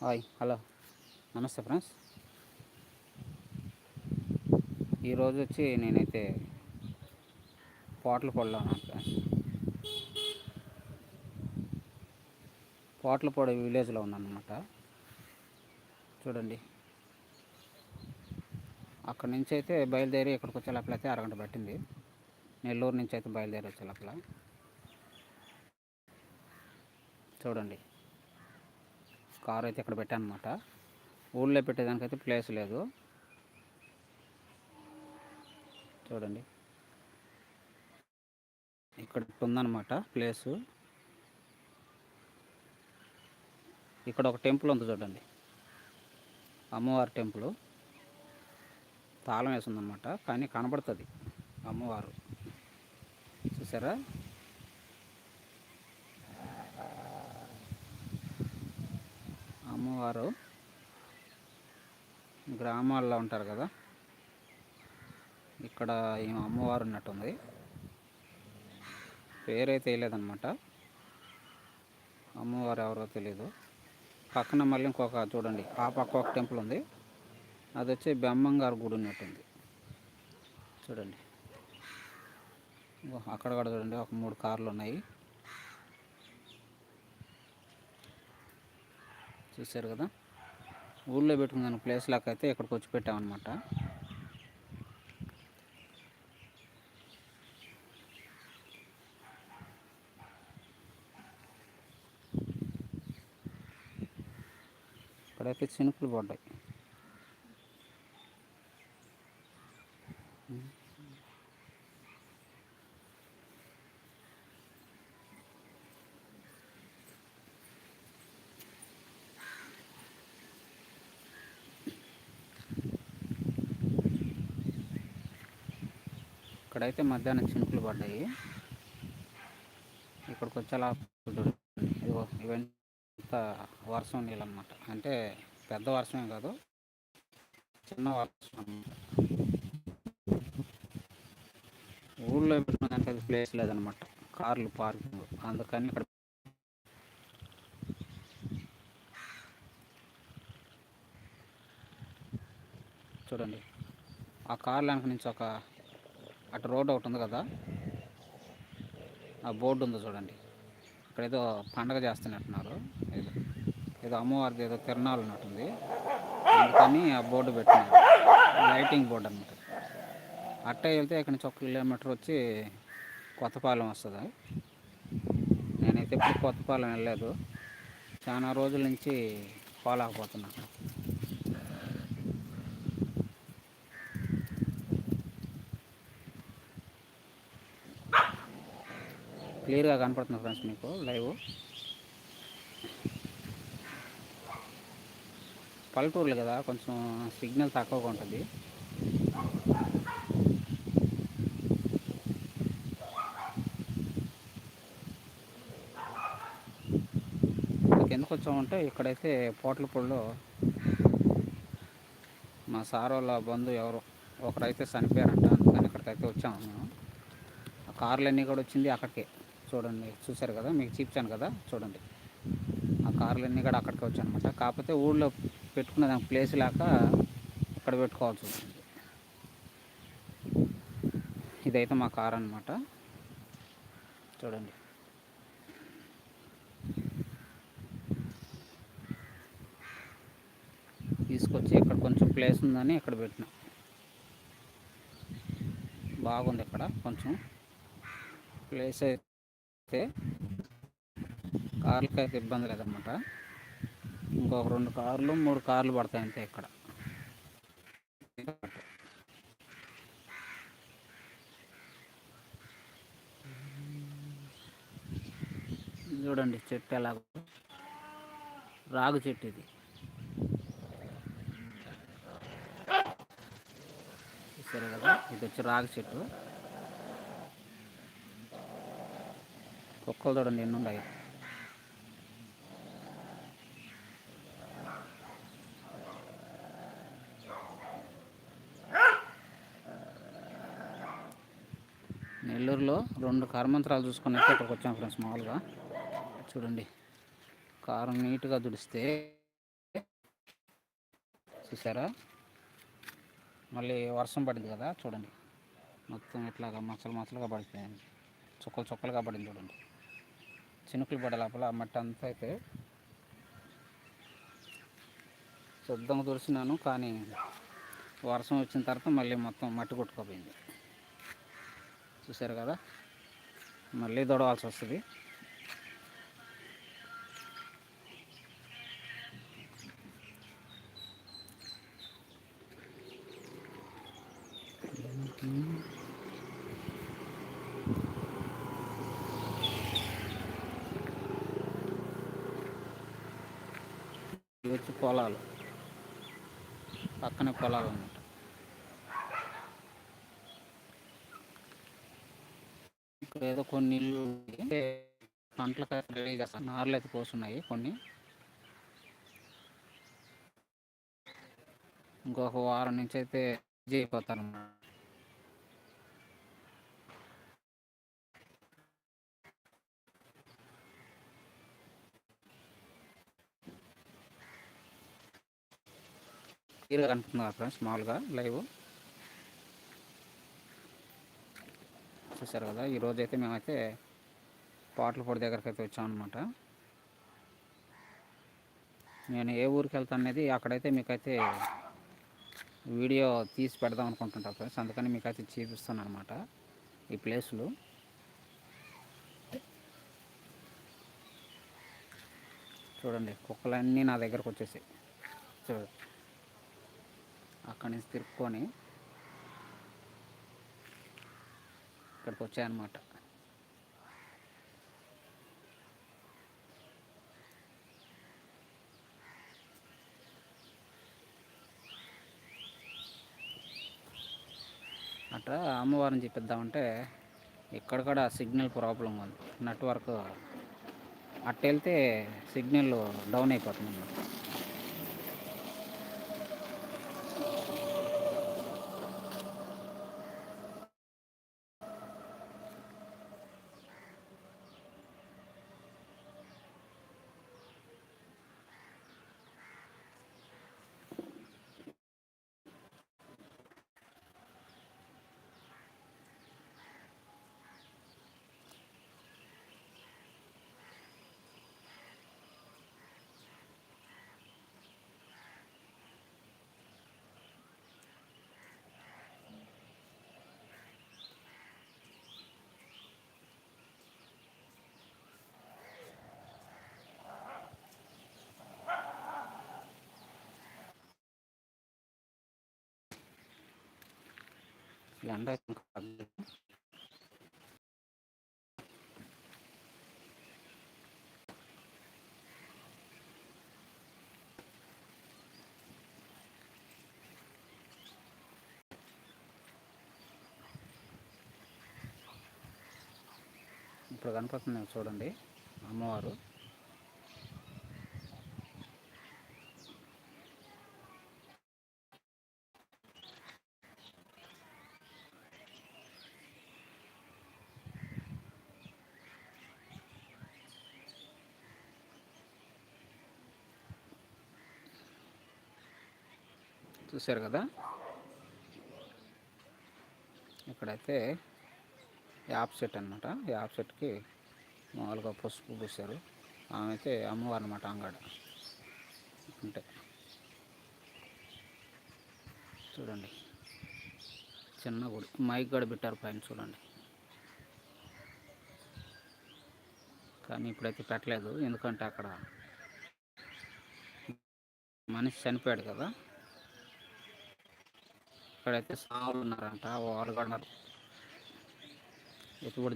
Hi hello. నమస్తే friends. ఈరోజు వచ్చి నేనైతే పోటలు పడలేను ఫ్రెండ్స్ పొడ విలేజ్లో ఉన్నానమాట చూడండి. అక్కడి నుంచి అయితే బయలుదేరి ఇక్కడికి వచ్చే అయితే అరగంట పట్టింది. నెల్లూరు నుంచి అయితే బయలుదేరి వచ్చే లోపల. చూడండి. కారు అయితే ఇక్కడ పెట్టాను అనమాట ఊళ్ళో పెట్టేదానికైతే ప్లేస్ లేదు. చూడండి. ఇక్కడ ఉందన్నమాట ప్లేసు. ఇక్కడ ఒక టెంపుల్ ఉంది చూడండి. అమ్మవారి టెంపుల్. తాళం వేసి ఉందన్నమాట కానీ కనబడుతుంది అమ్మవారు. చూసారా? అమ్మవారు గ్రామాల్లో ఉంటారు కదా? ఇక్కడ ఈమె అమ్మవారు ఉన్నట్టుంది. పేరైతే తెలియదన్నమాట. అమ్మవారు ఎవరో తెలీదు. పక్కన మళ్ళీ ఇంకొక చూడండి ఆ పక్క ఒక టెంపుల్ ఉంది. అది వచ్చి బెమ్మంగారు గుడి ఉన్నట్టుంది. చూడండి. అక్కడ కూడా చూడండి ఒక మూడు కార్లు ఉన్నాయి. చూశారు కదా? ఊళ్ళో పెట్టుకున్న ప్లేస్ లాగా అయితే ఇక్కడికి వచ్చి పెట్టామన్నమాట. ఇక్కడైతే చినుకులు పడ్డాయి. ఇక్కడైతే మధ్యాహ్నం చినుకులు పడ్డాయి. ఇక్కడికి వచ్చేలా ఇవంతా వర్షం నీళ్ళు అనమాట అంటే పెద్ద వర్షమే కాదు చిన్న వర్షం ఊళ్ళో పెట్టుకోవడానికి అది ప్లేస్ లేదనమాట కార్లు పార్కింగ్ అందుకని ఇక్కడ చూడండి. ఆ కార్లు వెనక నుంచి ఒక అటు రోడ్ ఒకటి ఉంది కదా. ఆ బోర్డు ఉందో చూడండి. ఇక్కడ ఏదో పండగ చేస్తున్నట్టున్నారు. ఏదో ఏదో అమ్మవారిది ఏదో తిరణాలు ఉన్నట్టుంది అందుకని ఆ బోర్డు పెట్టినారు. లైటింగ్ బోర్డు అనమాట అట్టే వెళ్తే ఇక్కడ నుంచి ఒక కిలోమీటర్ వచ్చి కొత్తపాలెం వస్తుంది. నేనైతే ఇప్పుడు కొత్తపాలెం వెళ్ళలేదు. చాలా రోజుల నుంచి పోలేకపోతున్నాను క్లియర్గా కనపడుతుంది ఫ్రెండ్స్ మీకు లైవ్. పల్లెటూర్లు కదా కొంచెం సిగ్నల్ తక్కువగా ఉంటుంది. ఎందుకు వచ్చామంటే ఇక్కడైతే పోట్లపూడిలో మా సార్ వాళ్ళ బంధువు ఎవరు ఒకరైతే చనిపోయారంట అందుకని ఇక్కడికైతే వచ్చాము మేము. కార్లన్నీ కూడా వచ్చింది అక్కడికే. చూడండి చూశారు కదా? మీకు చూపించాను కదా? చూడండి. ఆ కార్లన్నీ కూడా అక్కడికి వచ్చాయి అనమాట కాకపోతే ఊళ్ళో పెట్టుకున్న దానికి ప్లేస్ లేక ఇక్కడ పెట్టుకోవాల్సి వచ్చింది ఇదైతే మా కార్ అనమాట చూడండి. తీసుకొచ్చి ఇక్కడ కొంచెం ప్లేస్ ఉందని ఇక్కడ పెట్టినా. బాగుంది ఇక్కడ కొంచెం. ప్లేస్ అయితే కార్లకి అయితే ఇబ్బంది లేదన్నమాట. ఇంకొక రెండు కార్లు మూడు కార్లు పడతాయి అంతే ఇక్కడ. చూడండి చెట్టు ఎలా రాగు చెట్టు ఇది. సరే కదా? ఇది వచ్చి రాగి చెట్టు. కుక్కలు చూడండి ఎన్ని ఉన్నాయి నెల్లూరులో రెండు కర్మంత్రాలు చూసుకుని అయితే ఇక్కడికి వచ్చాం ఫ్రెండ్స్ మామూలుగా. చూడండి. కారం నీట్గా దుడిస్తే చూసారా? మళ్ళీ వర్షం పడింది కదా చూడండి. మొత్తం ఇట్లాగా మచ్చలు మచ్చలుగా పడిపోయింది చుక్కలు చుక్కలుగా పడింది చూడండి. చినుకులు పడే లోపల ఆ మట్టి అంతా అయితే. శుద్ధంగా తుడిచినాను కానీ వర్షం వచ్చిన తర్వాత మళ్ళీ మొత్తం మట్టి కొట్టుకోపోయింది. చూసారు కదా? మళ్ళీ దొడవాల్సి వస్తుంది. ఇవి వచ్చి పొలాలు. పక్కనే పొలాలు అన్నమాట. ఇక్కడ ఏదో కొన్ని ఇల్లు పంటలు నారలు నార్లు అయితే పోస్తున్నాయి కొన్ని. ఇంకొక వారం నుంచి అయితే అయిపోతారు అన్నమాట. క్లియర్గా కనిపిస్తుంది కదా ఫ్రెండ్స్? మామూలుగా లైవ్. చూసారు కదా ఈరోజు అయితే మేమైతే పాటలపొడి దగ్గరికి అయితే వచ్చామన్నమాట. నేను ఏ ఊరికి వెళ్తాను అనేది అక్కడైతే మీకైతే వీడియో తీసి పెడదాం అనుకుంటుంటా ఫ్రెండ్స్. అందుకని మీకైతే చూపిస్తాను అనమాట ఈ ప్లేసులు. చూడండి కుక్కలన్నీ నా దగ్గరకు వచ్చేసాయి. చూడండి అక్కడి నుంచి తిరుక్కొని ఇక్కడికి వచ్చాయన్నమాట. అట్లా అమ్మవారిని చెప్పిద్దామంటే ఇక్కడ కూడా సిగ్నల్ ప్రాబ్లం ఉంది. నెట్వర్క్ అట్టెళ్తే సిగ్నల్ డౌన్ అయిపోతుంది అన్నమాట. ఎండ ఇప్పుడు కనపడుతుంది చూడండి అమ్మవారు చూశారు కదా? ఇక్కడైతే యాప్ సెట్ అనమాట యాప్ సెట్కి మామూలుగా పసుపు పూసారు ఆమె అయితే అమ్మవారు అనమాట అంగడ. అంటే చూడండి. చిన్న గుడి. మైక్ కూడా పెట్టారు పైన చూడండి. కానీ ఇప్పుడైతే పెట్టలేదు. ఎందుకంటే అక్కడ మనిషి చనిపోయాడు కదా. ఇక్కడైతే సావులు ఉన్నారంట వాళ్ళు కూడా ఉన్నారు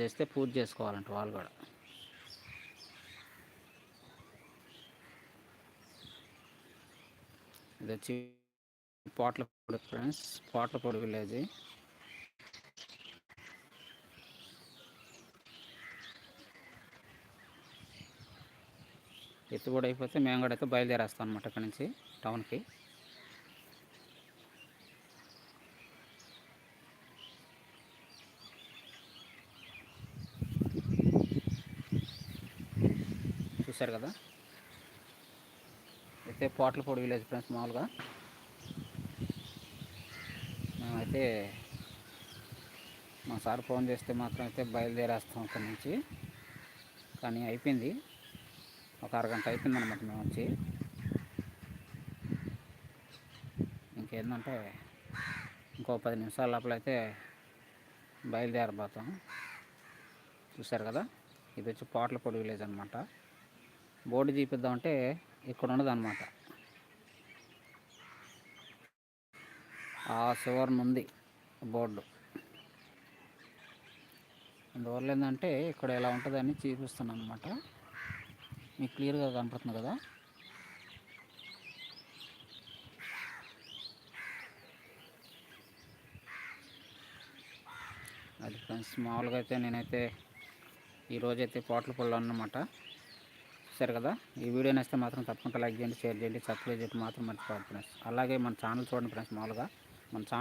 చేస్తే పూజ చేసుకోవాలంట వాళ్ళు కూడా ఇది వచ్చి పోట్లపూడి ఫ్రెండ్స్ పోట్లపూడి విలేజ్. ఎత్తుబడి అయిపోతే మేము కూడా అయితే బయలుదేరేస్తాం అనమాట ఇక్కడ నుంచి టౌన్కి. చూశారు కదా? అయితే పోట్లపూడి విలేజ్ ఫ్రెండ్స్ మామూలుగా. మేమైతే మా సార్ ఫోన్ చేస్తే మాత్రం అయితే బయలుదేరేస్తాం అక్కడి నుంచి. కానీ అయిపోయింది. ఒక అరగంట అయిపోయింది అనమాట మేము వచ్చి. ఇంకేందంటే ఇంకో పది నిమిషాల లోపల అయితే బయలుదేరబోతాం. చూశారు కదా? ఇది వచ్చి పోట్లపొడి విలేజ్ అనమాట బోర్డు తీపిద్దామంటే ఇక్కడ ఉండదు అనమాట ఆ చివరన ఉంది బోర్డు. అందువల్ల ఏంటంటే ఇక్కడ ఎలా ఉంటుందని చూపిస్తున్నాను అనమాట మీకు క్లియర్గా కనపడుతుంది కదా? అది ఫ్రెండ్స్ మామూలుగా అయితే నేనైతే ఈరోజైతే పోట్లపల్లి అన్నమాట చూసారు కదా. ఈ వీడియో నచ్చితే మాత్రం తప్పకుండా లైక్ చేయండి షేర్ చేయండి సబ్స్క్రైబ్ చేయండి మాత్రం మర్చిపోవద్దు ఫ్రెండ్స్. అలాగే మన ఛానల్ చూడండి ఫ్రెండ్స్ మామూలుగా. మన ఛానల్